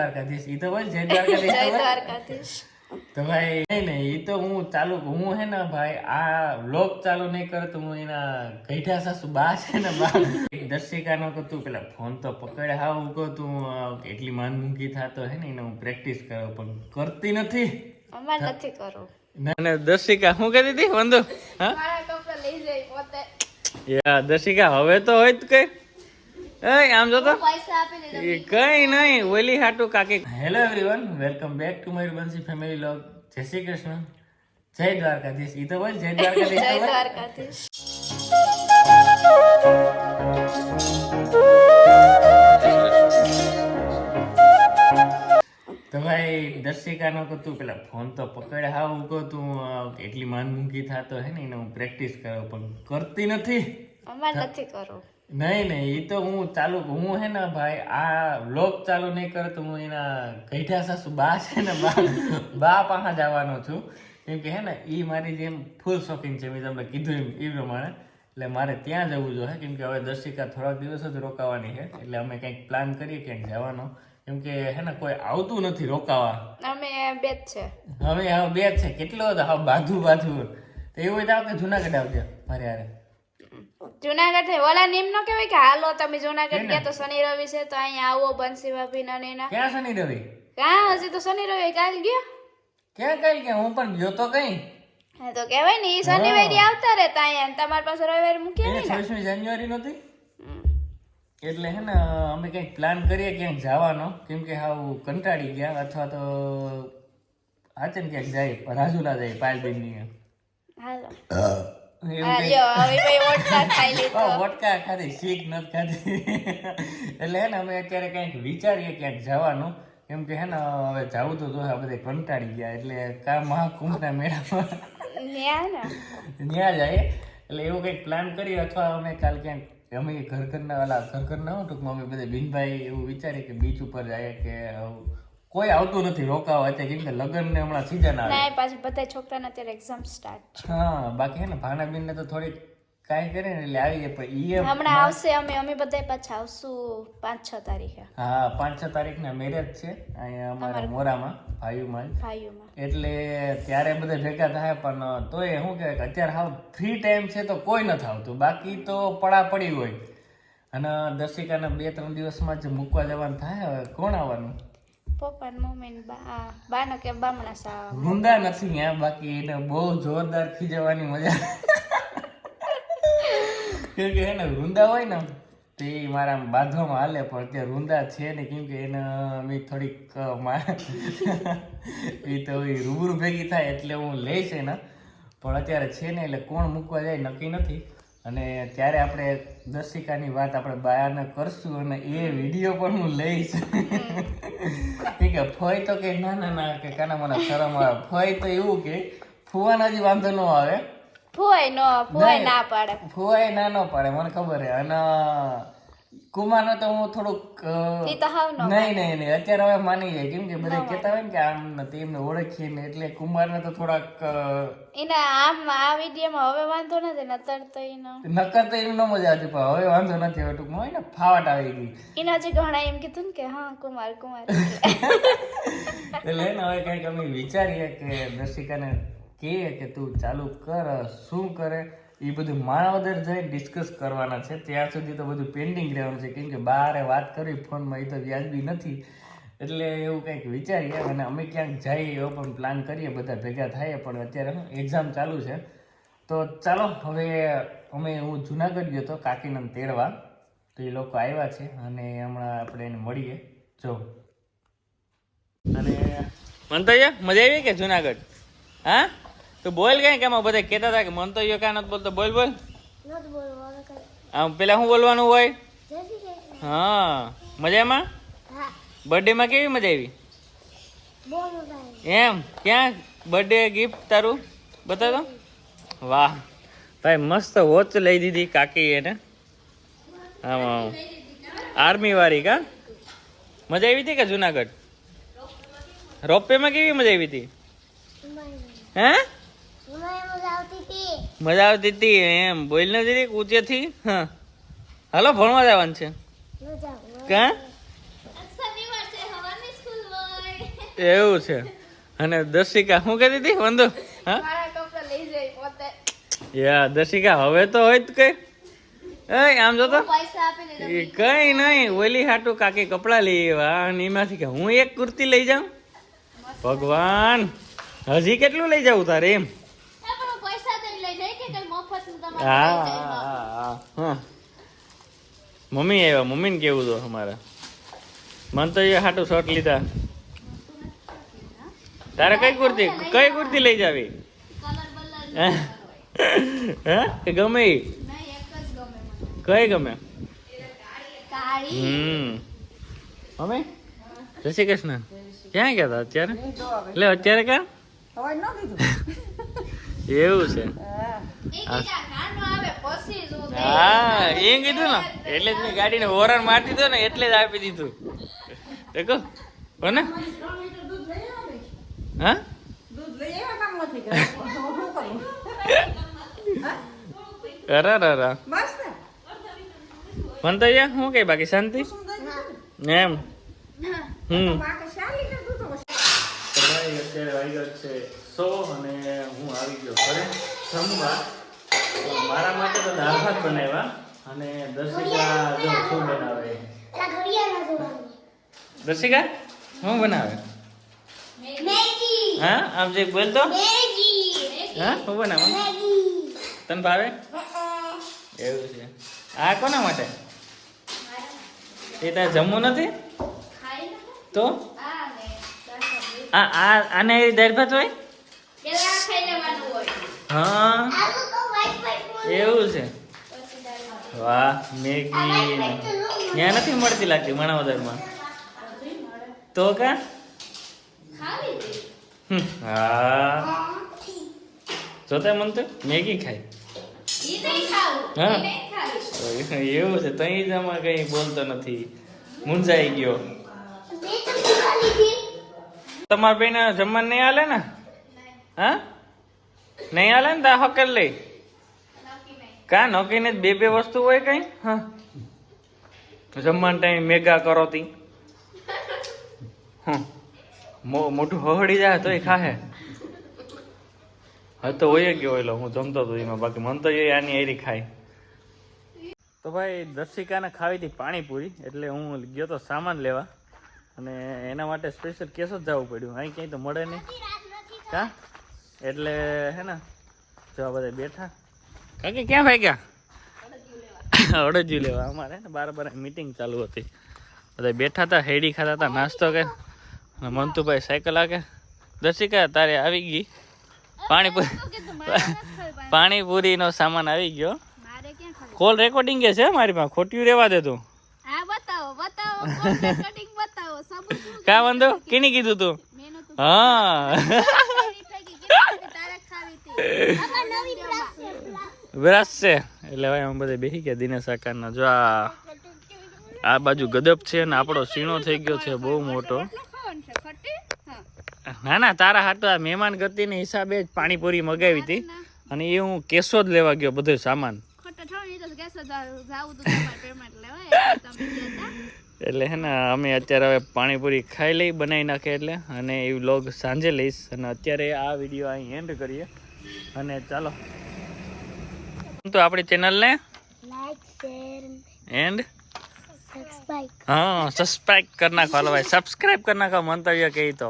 દ્વારકાધીશ. ઈ તો બોલ જય દ્વારકાધીશ. જય દ્વારકાધીશ. તો ભાઈ નહીં નહીં એ તો હું ચાલુ હું હે ને ભાઈ આ વ્લોગ ચાલુ નહીં કરે તો હું એના ગઈઠા સાસુ બા છે ને બા. દર્શિકાનો કહું તું પેલા ફોન તો પકડે હા હું કહું તું એટલી માન મૂકી થાતો હે ને એને હું પ્રેક્ટિસ કરું પણ કરતી નથી. અમારે નથી કરવું. અને દર્શિકા શું કરી હતી? વંદુ હા? દર્શિકા હવે તો હોય જ કઈ એય આમ જો તો. કઈ નહીં ઓલી હાટુ કાકી. Hello everyone welcome back to Mayurbansi family log જય શ્રી કૃષ્ણ. જય દ્વારકાધીશ. ઈ તો બોલ જય દ્વારકાધીશ જય દ્વારકાધીશ. તો ભાઈ દર્શિકાનો કે તું પેલા ફોન તો પકડે હા હું કહું તું એટલી માન મૂકી થાતો હે ને એને હું પ્રેક્ટિસ કરો પણ કરતી નથી. અમાર નથી કરવું. નહીં નહીં એ તો હું ચાલુ હું હે ને ભાઈ આ વ્લોગ ચાલુ નહીં કરે તો હું એના ગઈઠા સાસુ બા છે ને બા બા પાસે જવાનો છું. કેમ કે હે ને એ મારી જેમ ફૂલ શોખીન છે મેં તમને કીધું એમ એ પ્રમાણે. એટલે મારે ત્યાં જવું જોઈએ કેમ કે હવે દર્શિકા થોડાક દિવસ જ રોકાવાની છે એટલે અમે કંઈક પ્લાન કરીએ ક્યાંક જવાનો. કેમ કે હે ને કોઈ આવતું નથી રોકાવા. અમે બે જ છે. હવે હવે બે જ છે કેટલો બાજુ બાજુ. તો એવું હોય તો આપણે જુનાગઢ આવજો મારે યારે જુનાગઢથી ઓલા નિમ નો કહેવાય કે હાલો તમે જુનાગઢ ગયા તો શનિ રવિ છે તો અહીંયા આવો બંસી ભાભી ના નેના ક્યાં શનિ રવિ? ક્યાં હજી તો શનિ રવિ કાલ ગયો. ક્યાં કાલ ગયા? હું પણ ગયો તો કઈ. હા તો કહેવાય ને એ શનિવારે આવતા રહેતા અહીંયા તમારી પાસે રવિવારે મૂકી નહીં ને? છવ્વીસમી જાન્યુઆરી નહોતી? એટલે હે ને અમે કંઈક પ્લાન કરીએ ક્યાંક જવાનો. કેમ કે હાવ કંટાળી ગયા અથવા તો હાચે ક્યાંક જાય રાજુલા જાય પાયલબેનની હાલો. એટલે હે ને અમે અત્યારે કંઈક વિચારીએ ક્યાંક જવાનું. કેમ કે હે ને હવે જવું તો આ બધે કંટાળી ગયા એટલે કા મહાકુંભના મેળામાં? ન્યા જાય. એટલે એવું કંઈક પ્લાન કરીએ અથવા અમે કાલ ક્યાંક અમે ઘર ઘરના ઓલા ઘર ઘરના હોય ટૂંકમાં અમે બધા બિનભાઈ એવું વિચારીએ કે બીચ ઉપર જાય કે આવું કોઈ આવતું નથી રોકાવા અત્યારે કેમ કે લગ્ન ને હમણાં સીઝન આવે. ના પાછું બધા છોકરાના અત્યારે એક્ઝામ સ્ટાર્ટ હા બાકી હે ને ભાનાબેન ને તો થોડીક કાંઈ કરે ને એટલે આવી જાય પણ ઈ હમણાં આવશે અમે અમે બધા પાછા આવશું પાંચ છ તારીખે. હા પાંચ છ તારીખ ના મેરેજ છે અહીંયા અમારા મોરામાં ભાઈઓમાં ભાઈઓમાં. એટલે ત્યારે બધા ભેગા થાય પણ તોય શું કે અત્યારે હાવ ફ્રી ટાઈમ છે તો કોઈ નથી આવતું. બાકી તો પડા પડી હોય. અને દર્શિકાના બે ત્રણ દિવસમાં જ મૂકવા જવાનું થાય કોણ આવવાનું? પપ્પા મમ્મી બાનો કે બામણા સા ગુંડા નથી હે બાકી એને બહુ જોરદાર ખીજવાની મજા. કેમ કે એને વૃંદા હોય ને, તો મારા બાંધવામાં હાલે, પણ અત્યારે વૃંદા છે ને કેમ કે એને મેં થોડીક એ તો એ રૂબરૂ ભેગી થાય એટલે હું લઈશ એને. પણ અત્યારે છે ને એટલે કોણ મૂકવા જાય નક્કી નથી. અને ત્યારે આપણે દર્શિકાની વાત આપણે બાયાને કરશું અને એ વીડિયો પણ હું લઈશ. ઠીક કે ફોય તો કે ના ના ના કે કાના મને શરમ આવે. ફોય તો એવું કે ફુવાના જે વાંધો ન આવે. ફોય નો ફોય ના પાડે. ફુવાય ના ન પાડે મને ખબર છે. અને કુમારનો તો હું થોડુંક નહીં નહીં નહીં. અત્યારે હવે માની જાય. કેમ કે બધા કહેતા હોય ને કે આમ નથી એમને ઓળખીએ ને એટલે કુમારને તો થોડાક એના આમ આ વિડીયોમાં હવે વાંધો નથી નતર તો એનો. નકર તો એનો મજા આવતી પણ હવે વાંધો નથી. હવે ટૂંકમાં હોય ને ફાવટ આવી ગઈ. એના જે ઘણા એમ કીધું ને કે હા કુમાર કુમાર. એટલે એને હવે કંઈક અમે વિચારીએ કે દર્શિકાને કહીએ કે તું ચાલુ કર શું કરે? એ બધું માણાવદર જઈને ડિસ્કસ કરવાના છે. ત્યાં સુધી તો બધું પેન્ડિંગ રહેવાનું છે. કેમ કે બહારે વાત કરવી ફોનમાં એ તો વ્યાજબી નથી. એટલે એવું કંઈક વિચારીએ અને અમે ક્યાંક જઈએ એવો પણ પ્લાન કરીએ, બધા ભેગા થઈએ. પણ અત્યારે એક્ઝામ ચાલુ છે. તો ચાલો, હવે અમે હું જુનાગઢ ગયો હતો, કાકીનંદ તેરવા. તો એ લોકો આવ્યા છે અને હમણાં આપણે એને મળીએ. જો. અને મંતવ્ય મજા આવી કે જુનાગઢ? હા? તો બોલ કઈ કે બધા કહેતા હતા કે મન તો કાં નથી બોલતો બોલ બોલ આમ પેલા શું બોલવાનું હોય હા મજામાં બર્થડે માં કેવી મજા આવી એમ ક્યાં બર્થડે ગિફ્ટ તારું બતાવો વાહ ભાઈ મસ્ત વોચ લઈ દીધી કાકી એને આમ આમ આર્મી વાળી કા મજા આવી હતી કે જુનાગઢ રોપવે માં કેવી મજા આવી હતી હે મજા આવતી હતી એમ. બોલ ન જરી ઊંચેથી હા. હાલો, ભણવા જવાનું છે. કા? એવું છે. અને દર્શિકા, શું કહેતી હતી? વંદુ? હા? યા, દર્શિકા, હવે તો હોય જ કઈ. આમ જો તો કઈ નહીં, ઓલી હાટુ કાકી કપડાં લઈ આવ્યા અને એમાંથી કે હું એક કુર્તી લઈ જાઉં? ભગવાન, હજી કેટલું લઈ જાઉં તારે એમ એ પણ પૈસા દઈ લઈ જાય કે કઈ મફતનું તમારે હા હા, હા. મમ્મી આવ્યા મમ્મીને કેવું તો અમારે? મને તો એ હાટું શર્ટ લીધા. તારે કઈ કુર્તી? કઈ કુર્તી લઈ જાવી? હે? હે? કે ગમે ઈ? નહીં એક જ ગમે મને. કઈ ગમે? કાળી. હમ. મમ્મી? જય શ્રી કૃષ્ણ. ક્યાં ગયા હતા અત્યારે? એટલે અત્યારે ક્યાં? એવું છે. એ કીધા ગાંડો આવે પછી જ હું એ કીધું ને. એટલે જ મેં ગાડીને હોરન મારતી દીધો ને એટલે જ આપી દીધું. દેખો કોને હા? અરે અરે મને તો યાર શું કઈ બાકી શાંતિ? એમ. હમ. અત્યારે વાગ્યો છે સો અને હું આવી ગયો. ઘરે જમવા તો મારા માટે તો દાળ ભાત બનાવ્યા અને દર્શિકા જો શું બનાવે? દર્શિકા શું બનાવે? હા આમ જે બોલ તો. હા શું બનાવે? તને ભાવે? એવું છે. આ કોના માટે? એ તારે જમવું નથી? તો? આ આને દાળ ભાત હોય? હા. એવું છે. વાહ, મેગી ત્યાં નથી મળતી લાગતી માણાવદરમાં તો કા હા જોતા મન તો મેગી ખાય. હા. એવું છે, તઈ જ આમાં કઈ બોલતો નથી મુંજાઈ ગયો તમારા બેન જમવાનું નહીં હાલે ને હા નહીં હાલે ને તા હકર લઈ. કા નોકીને બે બે વસ્તુ હોય કઈ? હા. જમવાનું ટાઈમ મેગા કરો તી. મોટું હહડી જાય તોય ખાહે. હવે તો હોય ગયો એટલે હું જમતો હતો એમાં બાકી મન તો આની એરી ખાય. તો ભાઈ દર્શિકાને ખાવી હતી પાણીપુરી એટલે હું ગયો તો સામાન લેવા. અને એના માટે સ્પેશિયલ કેસ જ જવું પડ્યું. અહીં ક્યાંય તો મળે નહીં. કા? એટલે હે ને જો આ બધા બેઠા. કાકી ક્યાં ભાઈ ગયા અડજ્યું લેવા. અમારે ને બાર બાર મીટિંગ ચાલુ હતી. બધા બેઠા હતા હેડી ખાતા હતા નાસ્તો કે. અને મંતુભાઈ સાયકલ આગે. દર્શિકા તારે આવી ગઈ. પાણીપુરી. પાણીપુરીનો સામાન આવી ગયો? કોલ રેકોર્ડિંગ કે છે મારી પાસે? ખોટ્યું રહેવા દે તું? કા વાંધો કેની કીધું તું? હા. બ્રશ છે. એટલે ભાઈ, અમે બધા બેસી ગયા દિનેશ આકારના જો આ આ બાજુ ગદબ છે ને આપણો સીણો થઈ ગયો છે બહુ મોટો. ના ના, તારા હાથ આ મહેમાન ગતિને હિસાબે જ પાણીપુરી મગાવી હતી. અને એ હું કેસો જ લેવા ગયો બધો સામાન. એટલે હે ને, અમે અત્યારે હવે પાણીપુરી ખાઈ લઈ, બનાવી નાખે એટલે. અને એ વ્લોગ સાંજે લઈશ. અને અત્યારે આ વીડિયો અહીં એન્ડ કરીએ. અને ચાલો. તો આપણી ચેનલને એન્ડ હા સબસ્ક્રાઇબ કરી નાખો હાલો ભાઈ. સબસ્ક્રાઇબ કરી નાખો મંતવ્ય કહી તો.